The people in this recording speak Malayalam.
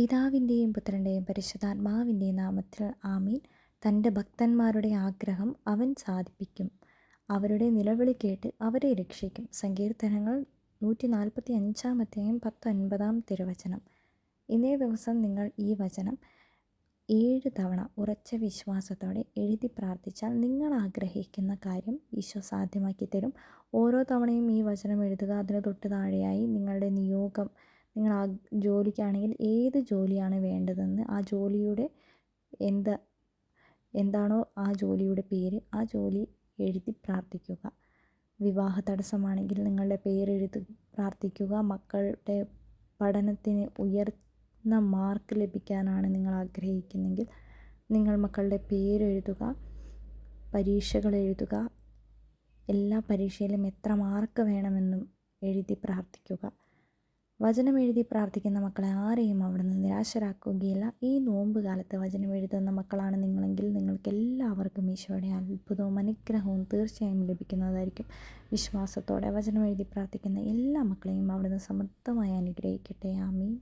പിതാവിന്റെയും പുത്രന്റെയും പരിശുദ്ധാത്മാവിന്റെയും നാമത്തിൽ ആമീൻ. തന്റെ ഭക്തന്മാരുടെ ആഗ്രഹം അവൻ സാധിപ്പിക്കും. അവരുടെ നിലവിളി കേട്ട് അവരെ രക്ഷിക്കും. സങ്കീർത്തനങ്ങൾ നൂറ്റി നാൽപ്പത്തി അഞ്ചാമത്തെയും പത്തൊൻപതാം തിരുവചനം. ഇന്നേ ദിവസം നിങ്ങൾ ഈ വചനം ഏഴ് തവണ ഉറച്ച വിശ്വാസത്തോടെ എഴുതി പ്രാർത്ഥിച്ചാൽ നിങ്ങൾ ആഗ്രഹിക്കുന്ന കാര്യം ഈശോ സാധ്യമാക്കി തരും ഓരോ തവണയും ഈ വചനം എഴുതുക അതിന് തൊട്ട് താഴെയായി നിങ്ങളുടെ നിയോഗം നിങ്ങൾ ആ ജോലിക്കാണെങ്കിൽ ഏത് ജോലിയാണ് വേണ്ടതെന്ന് ആ ജോലിയുടെ എന്താ എന്താണോ ആ ജോലിയുടെ പേര് ആ ജോലി എഴുതി പ്രാർത്ഥിക്കുക. വിവാഹ തടസ്സമാണെങ്കിൽ നിങ്ങളുടെ പേരെഴുതി പ്രാർത്ഥിക്കുക. മക്കളുടെ പഠനത്തിന് ഉയർന്ന മാർക്ക് ലഭിക്കാനാണ് നിങ്ങൾ ആഗ്രഹിക്കുന്നെങ്കിൽ നിങ്ങൾ മക്കളുടെ പേരെഴുതുക പരീക്ഷകൾ എഴുതുക എല്ലാ പരീക്ഷയിലും എത്ര മാർക്ക് വേണമെന്നും എഴുതി പ്രാർത്ഥിക്കുക. വചനം എഴുതി പ്രാർത്ഥിക്കുന്ന മക്കളെ ആരെയും അവിടുന്ന് നിരാശരാക്കുകയില്ല. ഈ നോമ്പ് കാലത്ത് വചനം എഴുതുന്ന മക്കളാണ് നിങ്ങളെങ്കിൽ നിങ്ങൾക്ക് എല്ലാവർക്കും ഈശോയുടെ അത്ഭുതവും അനുഗ്രഹവും തീർച്ചയായും ലഭിക്കുന്നതായിരിക്കും. വിശ്വാസത്തോടെ വചനം എഴുതി പ്രാർത്ഥിക്കുന്ന എല്ലാ മക്കളെയും അവിടുന്ന് സമൃദ്ധമായി അനുഗ്രഹിക്കട്ടെ. ആമീൻ.